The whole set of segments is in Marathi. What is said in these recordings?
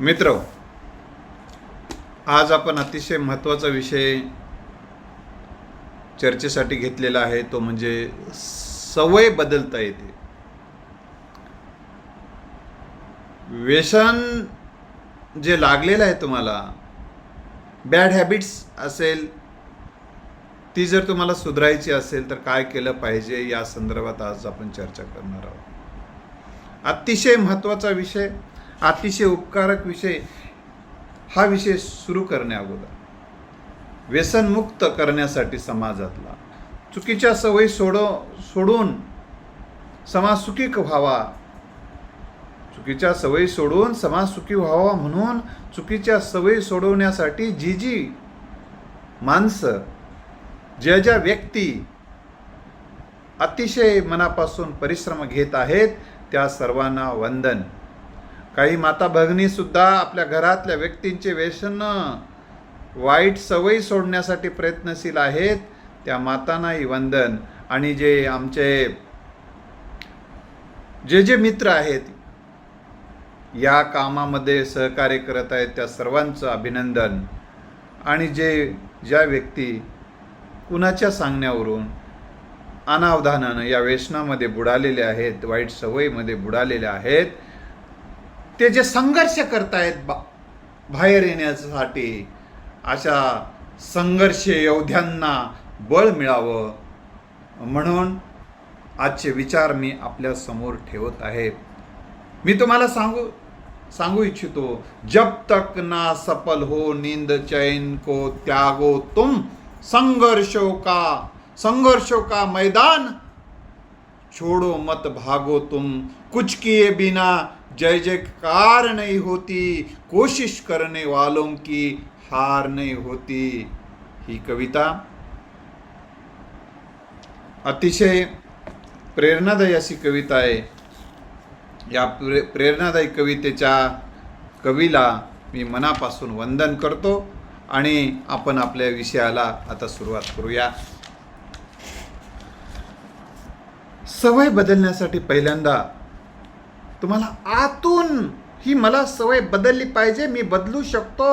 मित्र आज आपण अतिशय महत्त्वाचा विषय चर्चेसाठी घेतलेला आहे. तो म्हणजे सवय बदलता येते. व्यसन जे लागलेलं आहे तुम्हाला बॅड हॅबिट्स असेल ती जर तुम्हाला सुधारायची असेल तर काय केलं पाहिजे या संदर्भात आज आपण चर्चा करणार आहोत. अतिशय महत्त्वाचा विषय अतिशय उपकारक विषय हा विषय सुरू करण्या अगोदर. व्यसनमुक्त करण्यासाठी समाजातला. चुकीच्या सवयी सोडो सोडून समाज सुखी व्हावा. चुकीच्या सवयी सोडून समाज सुखी व्हावा म्हणून चुकीच्या सवयी सोडवण्यासाठी जी जी माणसं ज्या ज्या व्यक्ती अतिशय मनापासून परिश्रम घेत आहेत त्या सर्वांना वंदन. काही माता भगिनीसुद्धा आपल्या घरातल्या व्यक्तींचे व्यसन वाईट सवयी सोडण्यासाठी प्रयत्नशील आहेत त्या मातांनाही वंदन. आणि जे आमचे जे जे मित्र आहेत या कामामध्ये सहकार्य करत आहेत त्या सर्वांचं अभिनंदन. आणि जे ज्या व्यक्ती कुणाच्या सांगण्यावरून अनावधानानं या व्यसनामध्ये बुडालेले आहेत वाईट सवयीमध्ये बुडालेले आहेत ते जे संघर्ष करतायत बा बाहेर येण्यासाठी अशा संघर्ष योद्ध्यांना बळ मिळावं म्हणून आजचे विचार मी आपल्यासमोर ठेवत आहे. मी तुम्हाला सांगू सांगू इच्छितो जब तक ना सफल हो नींद चैन को त्यागो तुम संघर्षो का संघर्षो का मैदान छोड़ो मत भागो तुम कुछ किए बिना जय जयकार नहीं होती कोशिश करने वालों की हार नहीं होती। ही कविता अतिशय प्रेरणादायी अशी कविता आहे. या प्रे प्रेरणादायी कवितेच्या कवीला मी मनापासून वंदन करतो आणि आपण आपल्या विषयाला आता सुरुवात करूया. सवय बदलण्यासाठी पहिल्यांदा तुम्हाला आतून ही मला सवय बदलली पाहिजे मी बदलू शकतो.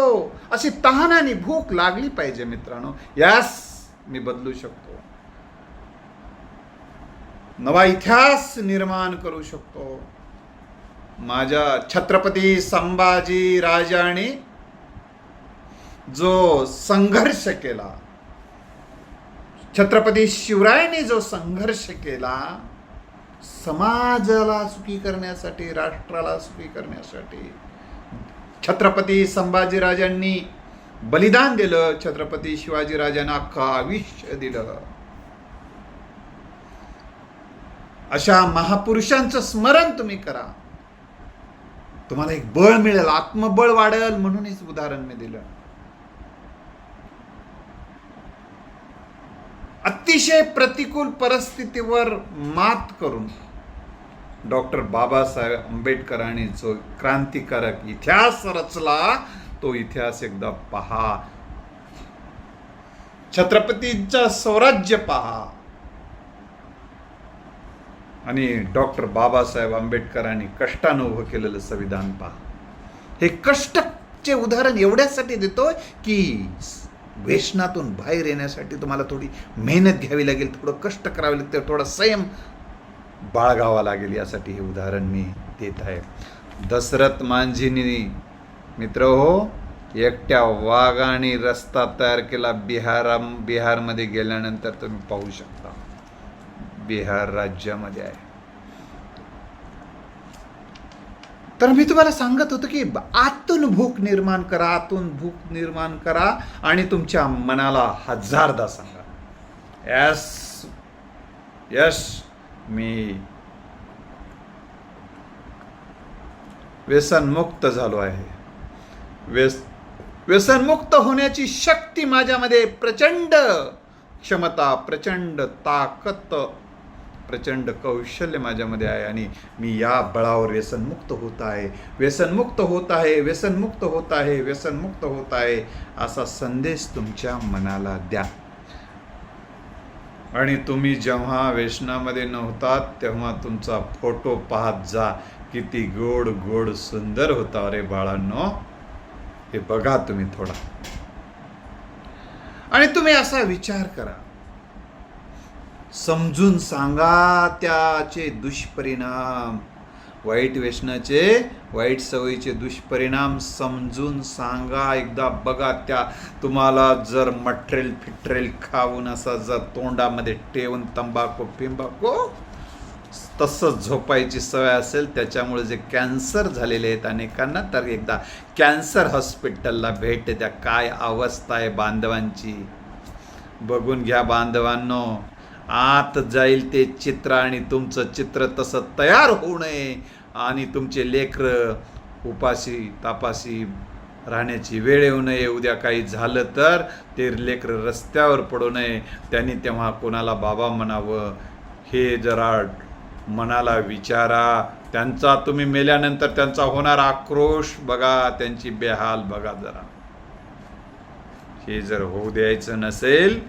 अशी तहान आणि भूक लागली पाहिजे मित्रांनो. यास मी बदलू शकतो. नवा इतिहास निर्माण करू शकतो. माझ्या छत्रपती संभाजी राजाने जो संघर्ष केला छत्रपती शिवरायाने जो संघर्ष केला समाजाला सुखी करण्यासाठी राष्ट्राला सुखी करण्यासाठी छत्रपती संभाजीराजांनी बलिदान दिलं. छत्रपती शिवाजीराजांना अख्खं आयुष्य दिलं. अशा महापुरुषांचं स्मरण तुम्ही करा. तुम्हाला एक बळ मिळेल. आत्मबळ वाढेल म्हणून हेच उदाहरण मी दिलं. अतिशय प्रतिकूल परिस्थितीवर मात करून डॉक्टर बाबासाहेब आंबेडकरांनी जो क्रांतिकारक इतिहास रचला तो इतिहास एकदा पहा. छत्रपतींचा स्वराज्य पहा. आणि डॉक्टर बाबासाहेब आंबेडकरांनी कष्टानं उभं केलेलं संविधान पहा. हे कष्टचे उदाहरण एवढ्यासाठी देतो की वेषणातून बाहेर येण्यासाठी तुम्हाला थोडी मेहनत घ्यावी लागेल थोडं कष्ट करावे लागते थोडा संयम बाळगावा लागेल यासाठी हे उदाहरण मी देत आहे. दशरथ मांझीनी मित्र हो एकट्या वाघाने रस्ता तयार केला. बिहारा बिहारमध्ये गेल्यानंतर तुम्ही पाहू शकता. बिहार राज्यामध्ये आहे. तर मी तुम्हाला सांगत होतो की आतून भूक निर्माण करा आतून भूक निर्माण करा आणि तुमच्या मनाला हजारदा सांगा. यस यस मी व्यसनमुक्त झालो आहे. व्यस व्यसनमुक्त होण्याची शक्ती माझ्यामध्ये प्रचंड क्षमता प्रचंड ताकद प्रचंड कौशल्य माझ्यामध्ये आहे आणि मी या बळावर व्यसनमुक्त होत आहे. व्यसनमुक्त होत आहे व्यसनमुक्त होत आहे व्यसनमुक्त होत आहे असा संदेश तुमच्या मनाला द्या. आणि तुम्ही जेव्हा व्यसनामध्ये नव्हतात तेव्हा तुमचा फोटो पाहत जा. किती गोड गोड सुंदर होता. रे बाळांनो हे बघा तुम्ही थोडा. आणि तुम्ही असा विचार करा. समजून सांगा त्याचे दुष्परिणाम. वाईट व्यसनाचे वाईट सवयीचे दुष्परिणाम समजून सांगा. एकदा बघा त्या तुम्हाला जर मटरेल फिटरेल खाऊन असा जर तोंडामध्ये ठेवून तंबाखू पिंबाखू तसंच झोपायची सवय असेल त्याच्यामुळे जे कॅन्सर झालेले आहेत अनेकांना तर एकदा कॅन्सर हॉस्पिटलला भेट द्या. काय अवस्था आहे बांधवांची? बघून घ्या बांधवांनो. आत जाईल ते चित्र आणि तुमचं चित्र तसं तयार होऊ नये आणि तुमचे लेकरं उपाशी तापाशी राहण्याची वेळ येऊ नये. उद्या काही झालं तर ते लेकरं रस्त्यावर पडू नये. त्यांनी तेव्हा कोणाला बाबा म्हणावं हे जरा मनाला विचारा. त्यांचा तुम्ही मेल्यानंतर त्यांचा होणारा आक्रोश बघा त्यांची बेहाल बघा जरा. हे जर होऊ द्यायचं नसेल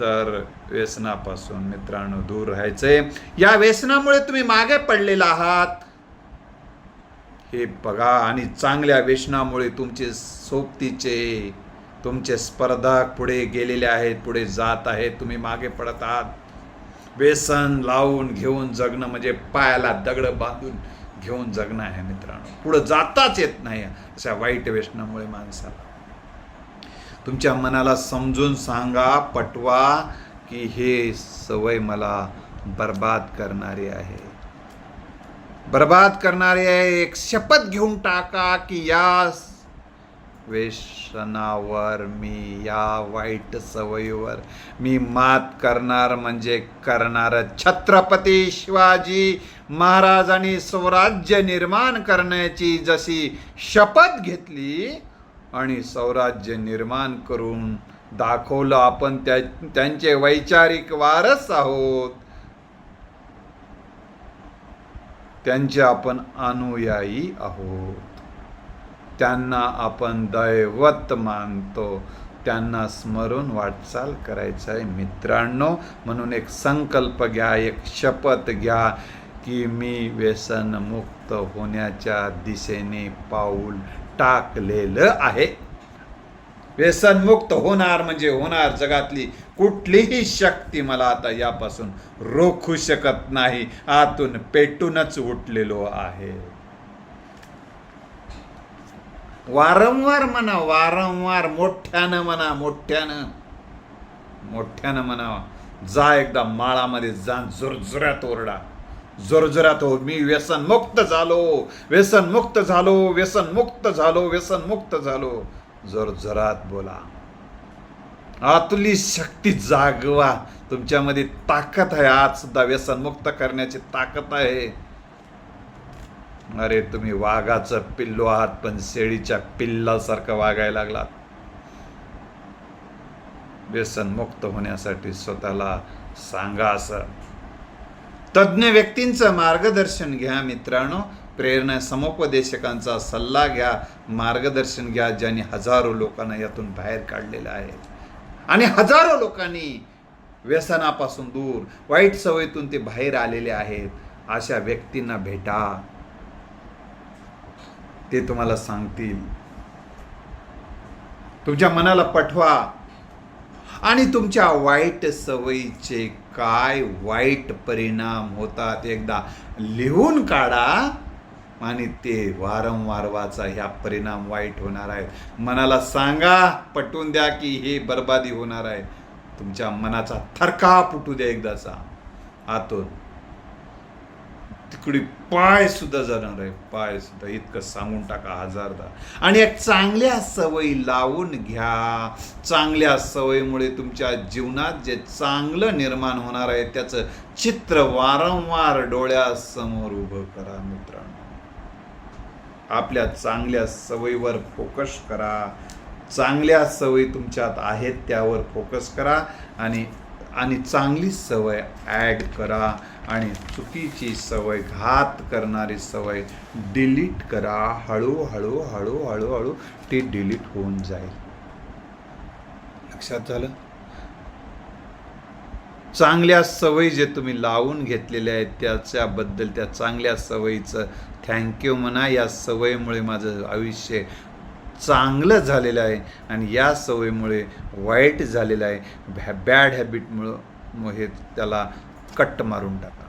तर व्यसनापासून मित्रांनो दूर राहायचंय या व्यसनामुळे तुम्ही मागे पडलेला आहात. हे बघा आणि चांगल्या व्यसनामुळे तुमचे सोबतीचे तुमचे स्पर्धक पुढे गेलेले आहेत पुढे जात आहेत तुम्ही मागे पडत आहात. व्यसन लावून घेऊन जगणं म्हणजे पायाला दगड बांधून घेऊन जगणं आहे मित्रांनो. पुढं जाताच येत नाही अशा वाईट व्यसनामुळे माणसाला. तुमच्या मनाला समजून सांगा पटवा की हे सवय मला बर्बाद करणारी आहे. बर्बाद करणारी आहे एक शपथ घेऊन टाका की या व्यसनावर मी या वाईट सवयीवर मी मात करणार म्हणजे करणार छत्रपती शिवाजी महाराजांनी स्वराज्य निर्माण करण्याची जशी शपथ घेतली आणि स्वराज्य निर्माण करून दाखवलं आपण त्या त्यांचे वैचारिक वारस आहोत. त्यांचे आपण अनुयायी आहोत. त्यांना आपण दैवत मानतो. त्यांना स्मरून वाटचाल करायचं आहे मित्रांनो. म्हणून एक संकल्प घ्या एक शपथ घ्या की मी व्यसनमुक्त होण्याच्या दिशेने पाऊल टाकलेलं आहे. व्यसनमुक्त होणार म्हणजे होणार जगातली कुठलीही शक्ती मला आता यापासून रोखू शकत नाही. आतून पेटूनच उठलेलो आहे. वारंवार म्हणा वारंवार मोठ्यानं म्हणा मोठ्यानं मोठ्यानं म्हणा जा एकदा माळामध्ये जा जोरजोरात ओरडा जोरजोरात हो मी व्यसनमुक्त झालो व्यसनमुक्त झालो व्यसनमुक्त झालो व्यसनमुक्त झालो. जोरजोरात बोला. आतली शक्ती जागवा. तुमच्यामध्ये ताकद आहे आज सुद्धा व्यसनमुक्त करण्याची ताकद आहे. अरे तुम्ही वाघाचं पिल्लो आहात पण शेळीच्या पिल्लासारखं वागायला लागलात. व्यसनमुक्त होण्यासाठी स्वतःला सांगा असं तज्ज्ञ व्यक्तींचं मार्गदर्शन घ्या मित्रांनो. प्रेरणा समुपदेशकांचा सल्ला घ्या मार्गदर्शन घ्या ज्यांनी हजारो लोकांना यातून बाहेर काढलेलं आहे. आणि हजारो लोकांनी व्यसनापासून दूर वाईट सवयीतून ते बाहेर आलेले आहेत. अशा व्यक्तींना भेटा. ते तुम्हाला सांगतील. तुमच्या मनाला पठवा. आणि तुमच्या वाईट सवयीचे काय वाईट परिणाम होतात एकदा लिहून काढा आणि ते वारंवार वाचा ह्या परिणाम वाईट होणार आहेत. मनाला सांगा पटवून द्या की हे बर्बादी होणार आहे. तुमच्या मनाचा थरका फुटू द्या एकदाचा. आतून. तिकडे पाय सुद्धा जाणार आहे. पाय सुद्धा इतकं सांगून टाका हजारदा. आणि एक चांगल्या सवयी लावून घ्या. चांगल्या सवयीमुळे तुमच्या जीवनात जे चांगलं निर्माण होणार आहे त्याचं चित्र वारंवार डोळ्यासमोर उभं करा मित्रांनो. आपल्या चांगल्या सवयीवर फोकस करा. चांगल्या सवयी तुमच्यात आहेत त्यावर फोकस करा. आणि आणि चांगली सवय ॲड करा. आणि चुकीची सवय घात करणारी सवय डिलीट करा. हळूहळू हळूहळू हळू ती डिलीट होऊन जाईल. लक्षात झालं? चांगल्या सवयी जे तुम्ही लावून घेतलेल्या आहेत त्याच्याबद्दल त्या चांगल्या सवयीचं थँक्यू म्हणा. या सवयीमुळे माझं आयुष्य चांगलं झालेलं आहे आणि या सवयीमुळे वाईट झालेलं आहे. भॅ बॅड हॅबिटमुळं हे त्याला कट्ट मारून टाका.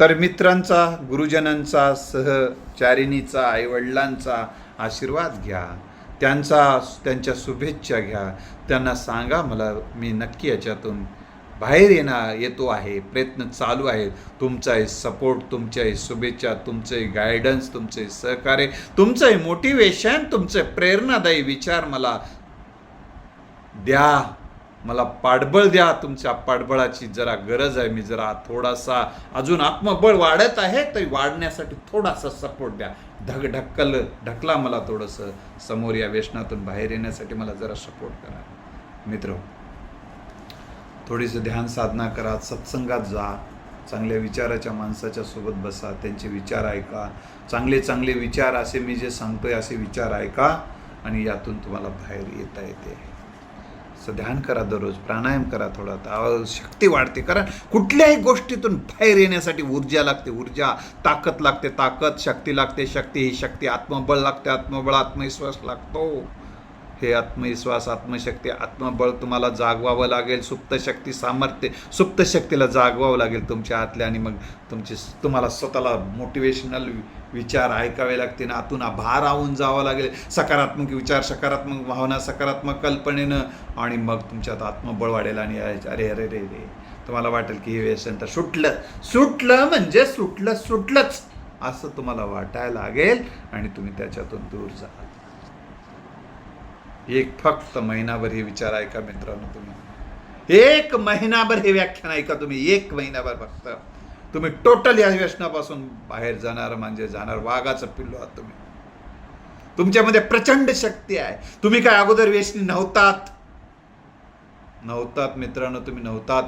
तर मित्रांचा गुरुजनांचा सहचारिणीचा आईवडिलांचा आशीर्वाद घ्या. त्यांचा त्यांच्या शुभेच्छा घ्या. त्यांना सांगा मला मी नक्की याच्यातून बाहेर येणार येतो आहे प्रयत्न चालू आहे तुमचाही सपोर्ट तुमच्याही शुभेच्छा तुमचे गायडन्स तुमचे सहकार्य तुमचंही मोटिवेशन तुमचे प्रेरणादायी विचार मला द्या. मला पाठबळ द्या तुमच्या पाठबळाची जरा गरज आहे. मी जरा थोडासा अजून आत्मबळ वाढत आहे तरी वाढण्यासाठी थोडासा सपोर्ट द्या. ढक ढक्कल ढकला मला थोडंसं. समोर या व्यसनातून बाहेर येण्यासाठी मला जरा सपोर्ट करा. मित्र थोडीसं ध्यान साधना करा सत्संगात जा. चांगल्या विचाराच्या माणसाच्या सोबत बसा त्यांचे विचार ऐका. चांगले चांगले विचार असे मी जे सांगतोय असे विचार ऐका आणि यातून तुम्हाला बाहेर येता येते. थोडंसं ध्यान करा दररोज प्राणायाम करा थोडा शक्ती वाढते. कारण कुठल्याही गोष्टीतून बाहेर येण्यासाठी ऊर्जा लागते ऊर्जा ताकद लागते ताकद शक्ती लागते शक्ती ही शक्ती आत्मबळ लागते आत्मबळ आत्मविश्वास लागतो. हे आत्मविश्वास आत्मशक्ती आत्मबळ तुम्हाला जागवावं लागेल. सुप्त शक्ती सामर्थ्य सुप्त शक्तीला जागवावं लागेल तुमच्या आतल्या आणि मग तुमची तुम्हाला स्वतःला मोटिवेशनल विचार ऐकावे लागतील. आतून आभार आवून जावं लागेल. सकारात्मक विचार सकारात्मक भावना सकारात्मक कल्पनेनं आणि मग तुमच्यात आत्मबळ वाढेल आणि अरे अरे रे रे तुम्हाला वाटेल की हे व्यसन तर सुटलं. सुटलं म्हणजे सुटलं सुटलंच. असं तुम्हाला वाटायला लागेल आणि तुम्ही त्याच्यातून दूर जाल एक फक्त महिनाभर हे विचार ऐका मित्रांनो तुम्ही. एक महिनाभर हे व्याख्यान ऐका तुम्ही. एक महिनाभर फक्त. तुम्ही टोटल या व्यसनापासून बाहेर जाणार म्हणजे जाणार वाघाचं पिल्लो आहात तुम्ही. तुमच्यामध्ये प्रचंड शक्ती आहे. तुम्ही काय अगोदर व्यसनी नव्हतात. नव्हतात मित्रांनो तुम्ही नव्हतात.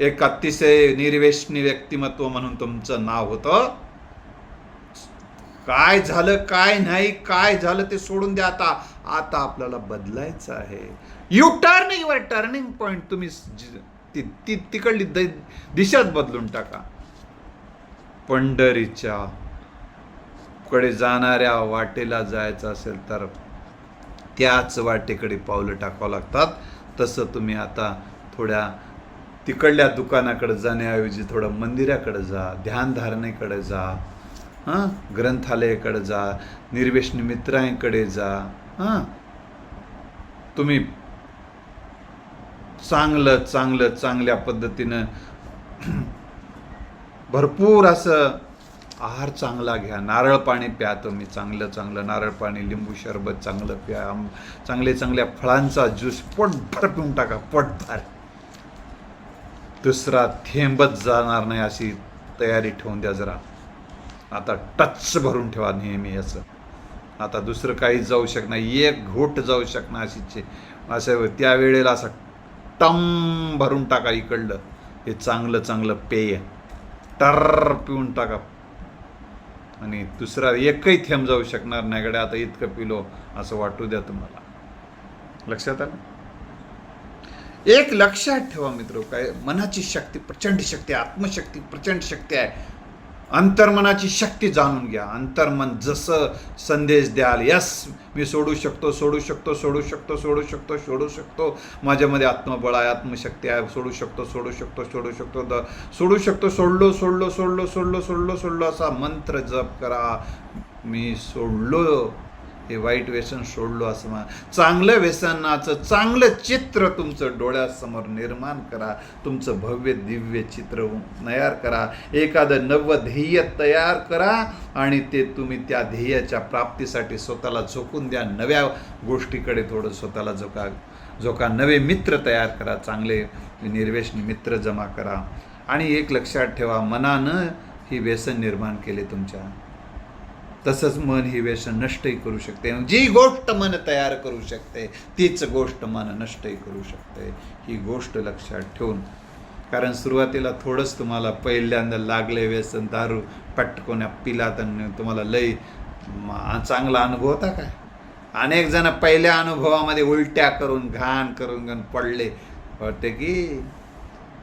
एक अतिशय निर्वेशनी व्यक्तिमत्व म्हणून तुमचं नाव होतं. काय झालं काय नाही काय झालं ते सोडून द्या आता. आता आपल्याला बदलायचं आहे. U turn your turning point तुम्ही ती ती तिकडली द दिशाच बदलून टाका. पंढरीच्या कडे जाणाऱ्या वाटेला जायचं असेल तर त्याच वाटेकडे पावलं टाकावं लागतात. तसं तुम्ही आता थोड्या तिकडल्या दुकानाकडे जाण्याऐवजी थोडं मंदिराकडे जा ध्यानधारणेकडे जा हां? ग्रंथालयाकडे जा निर्वेशनी मित्रांकडे जा. हां. तुम्ही चांगलं चांगलं चांगल्या पद्धतीनं भरपूर असं आहार चांगला घ्या. नारळ पाणी प्या तुम्ही. चांगलं चांगलं नारळ पाणी लिंबू शरबत चांगलं प्या. चांगले चांगल्या फळांचा ज्यूस पोटभर पिऊन टाका. पोटभर. दुसरा थेंबत जाणार नाही अशी तयारी ठेवून द्या जरा. आता टच भरून ठेवा नेहमी याचं आता दुसरं काही जाऊ शकणार एक घोट जाऊ शकणार अशी असं त्यावेळेला असं टम भरून टाका इकडलं. हे चांगलं चांगलं पेय. टर पिऊन टाका. आणि दुसरा एकही थेंब जाऊ शकणार नाही. गड्या आता इतकं पिलो असं वाटू द्या तुम्हाला. लक्षात आलं? एक लक्षात ठेवा मित्र काय मनाची शक्ती प्रचंड शक्ती आत्मशक्ती प्रचंड शक्ती आहे. अंतर्मनाची शक्ती जाणून घ्या. अंतर्मन जसं संदेश द्याल यस मी सोडू शकतो सोडू शकतो सोडू शकतो सोडू शकतो सोडू शकतो. माझ्यामध्ये आत्मबळ आहे आत्मशक्ती आहे सोडू शकतो सोडू शकतो सोडू शकतो द सोडू शकतो सोडलो सोडलो सोडलो सोडलो सोडलो सोडलो असा मंत्र जप करा. मी सोडलो. हे वाईट व्यसन सोडलो असं मा चांगलं व्यसनाचं चांगलं चित्र तुमचं डोळ्यासमोर निर्माण करा. तुमचं भव्य दिव्य चित्र तयार करा. एखादं नवं ध्येय तयार करा आणि ते तुम्ही त्या ध्येयाच्या प्राप्तीसाठी स्वतःला झोकून द्या. नव्या गोष्टीकडे थोडं स्वतःला झोका झोका. नवे मित्र तयार करा. चांगले निर्वेशनी मित्र जमा करा. आणि एक लक्षात ठेवा मनानं ही व्यसन निर्माण केले तुमच्या तसंच मन ही व्यसन नष्टही करू शकते. जी गोष्ट मन तयार करू शकते तीच गोष्ट मन नष्टही करू शकते. ही गोष्ट लक्षात ठेवून. कारण सुरुवातीला थोडंच तुम्हाला पहिल्यांदा लागले व्यसन दारू पटकोण्या पिलात तर तुम्हाला लई चांगला अनुभव होता काय? अनेक जण पहिल्या अनुभवामध्ये उलट्या करून घाण करून घाण पडले. वाटते की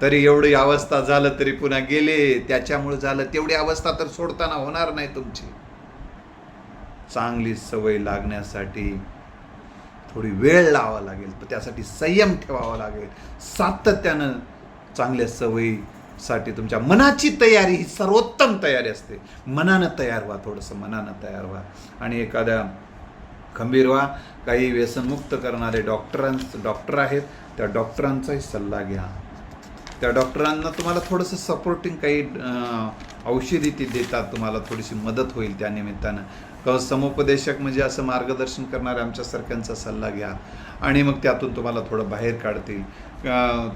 तरी एवढी अवस्था झालं तरी पुन्हा गेले. त्याच्यामुळे झालं तेवढी अवस्था तर सोडताना होणार नाही तुमची. चांगली सवय लागण्यासाठी थोडी वेळ लावा लागेल पण त्यासाठी संयम ठेवावा लागेल. सातत्यानं चांगल्या सवयीसाठी तुमच्या मनाची तयारी ही सर्वोत्तम तयारी असते. मनानं तयार व्हा थोडंसं मनानं तयार व्हा. आणि एखाद्या खंबीर व्हा. काही व्यसनमुक्त करणारे डॉक्टरांच डॉक्टर आहेत. त्या डॉक्टरांचाही सल्ला घ्या. त्या डॉक्टरांना तुम्हाला थोडंसं सपोर्टिंग काही औषधी ती देतात तुम्हाला थोडीशी मदत होईल त्या निमित्तानं. किंवा समुपदेशक म्हणजे असं मार्गदर्शन करणारे आमच्यासारख्यांचा सल्ला घ्या. आणि मग त्यातून तुम्हाला थोडं बाहेर काढतील.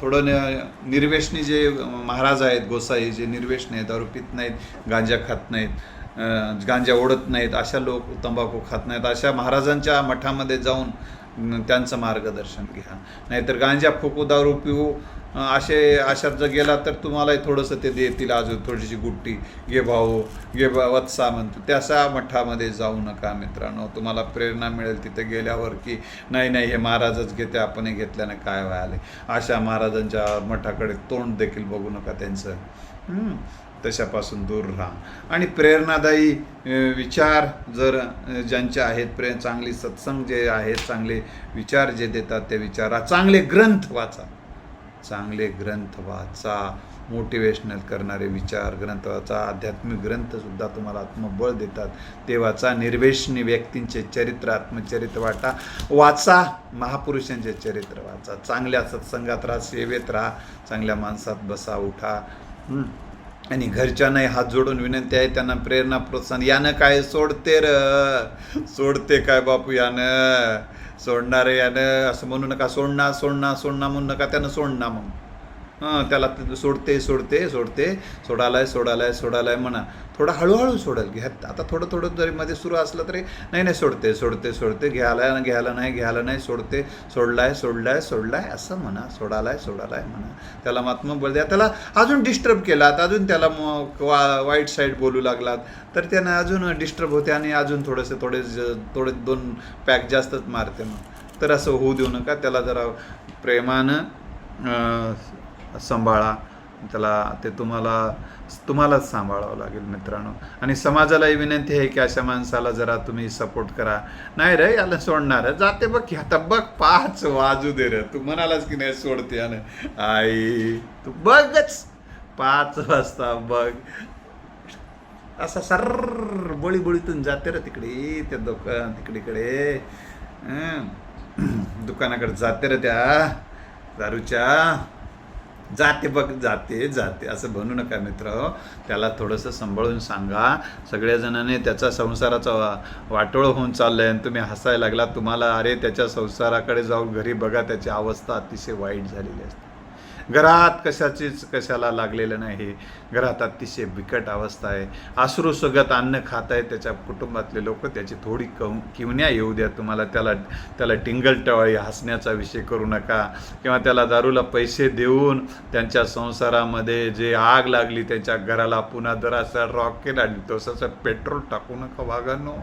थोडं न- निर्वेशनी जे महाराज आहेत गोसाई जे निर्वेशनी आहेत दारू पित नाहीत गांजा खात नाहीत गांजा ओढत नाहीत अशा लोक तंबाखू खात नाहीत अशा महाराजांच्या मठामध्ये जाऊन त्यांचं मार्गदर्शन घ्या. नाहीतर गांजा फुकू दारू पिऊ हो, असे अशात जर गेला तर तुम्हालाही थोडंसं ते देतील अजून थोडीशी गुट्टी. घे भाऊ घे बा वत्सा म्हणतो. त्यासा मठामध्ये जाऊ नका मित्रांनो. तुम्हाला प्रेरणा मिळेल तिथे गेल्यावर की नाही नाही हे महाराजच घेते आपण घेतल्यानं काय व्हायला? अशा महाराजांच्या मठाकडे तोंड देखील बघू नका त्यांचं. तशापासून दूर राहा. आणि प्रेरणादायी विचार जर ज्यांचे आहेत प्रे चांगली सत्संग जे आहेत चांगले विचार जे देतात ते विचारा. चांगले ग्रंथ वाचा. चांगले ग्रंथ वाचा. मोटिवेशनल करणारे विचार ग्रंथ वाचा. आध्यात्मिक ग्रंथसुद्धा तुम्हाला आत्मबळ देतात. ते वाचा. निर्वेशनी व्यक्तींचे चरित्र आत्मचरित्र वाटा. वाचा. महापुरुषांचे चरित्र वाचा. चांगल्या सत्संगात राहा सेवेत राहा. चांगल्या माणसात बसा उठा. आणि घरच्यांनाही हात जोडून विनंती आहे त्यांना प्रेरणा प्रोत्साहन. यानं काय सोडते र? सोडते काय बापू यानं? सोडणारे यानं? असं म्हणू नका. सोडणार सोडणार सोडणार म्हणू नका. त्यानं सोडणार मग. हां त्याला सोडते सोडते सोडते सोडालाय सोडालाय सोडालाय म्हणा. थोडं हळूहळू सोडेल घ्या आता थोडं थोडं जरी मध्ये सुरू असलं तरी नाही नाही सोडते सोडते सोडते घ्यायला घ्यायला नाही घ्यायला नाही सोडते सोडलाय सोडलाय सोडलाय असं म्हणा सोडालाय सोडालाय म्हणा. त्याला मात्मबळ द्या त्याला अजून डिस्टर्ब केलात अजून त्याला मग वा वाईट साईड बोलू लागलात. तर त्यानं अजून डिस्टर्ब होते आणि अजून थोडेसे थोडे ज- थोडे दोन पॅक जास्तच मारते मग. तर असं होऊ देऊ नका. त्याला जरा प्रेमानं सांभाळा. त्याला ते तुम्हाला तुम्हालाच सांभाळावं लागेल मित्रांनो. आणि समाजालाही विनंती आहे की अशा माणसाला जरा तुम्ही सपोर्ट करा. नाही रे याला सोडणार आहे. जाते बघ आता बघ पाच वाजू दे रे. तू म्हणालास की नाही सोडते आणि आई तू बघच. पाच वाजता बघ. असा सर बळी बळीतून जाते रे तिकडे त्या दुकान तिकडीकडे दुकानाकडे जाते रे त्या दारूच्या. जाते बघ जाते जाते. असं बनू नका मित्र. त्याला थोडंसं सांभाळून सांगा. सगळ्या जणांनी त्याचा संसाराचा वा वाटोळ होऊन चाललंय आणि तुम्ही हसायला लागला तुम्हाला अरे त्याच्या संसाराकडे जाऊन घरी बघा त्याची अवस्था अतिशय वाईट झालेली असते. घरात कशाचीच कशाला लागलेलं नाही. घरात अतिशय बिकट अवस्था आहे. आश्रूसगत अन्न खात आहे त्याच्या कुटुंबातले लोक त्याची थोडी कव किवण्या येऊ द्या तुम्हाला त्याला त्याला टिंगलटवाळी हसण्याचा विषय करू नका किंवा त्याला दारूला पैसे देऊन त्यांच्या संसारामध्ये जे आग लागली त्यांच्या घराला पुन्हा जरासा रॉकेट आणि तसं पेट्रोल टाकू नका वागानो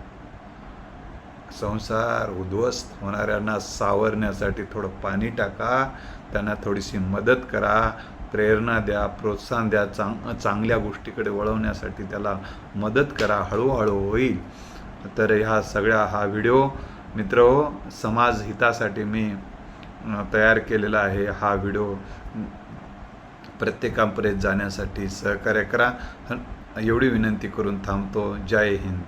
संसार उद्ध्वस्त होणाऱ्यांना सावरण्यासाठी थोडं पाणी टाका. त्यांना थोडीशी मदत करा. प्रेरणा द्या प्रोत्साहन द्या. चांग चांगल्या गोष्टीकडे वळवण्यासाठी त्याला मदत करा. हळूहळू होईल. तर ह्या सगळ्या हा व्हिडिओ मित्र समाज हितासाठी मी तयार केलेला आहे. हा व्हिडिओ प्रत्येकापर्यंत जाण्यासाठी सहकार्य करा. एवढी विनंती करून थांबतो. जय हिंद.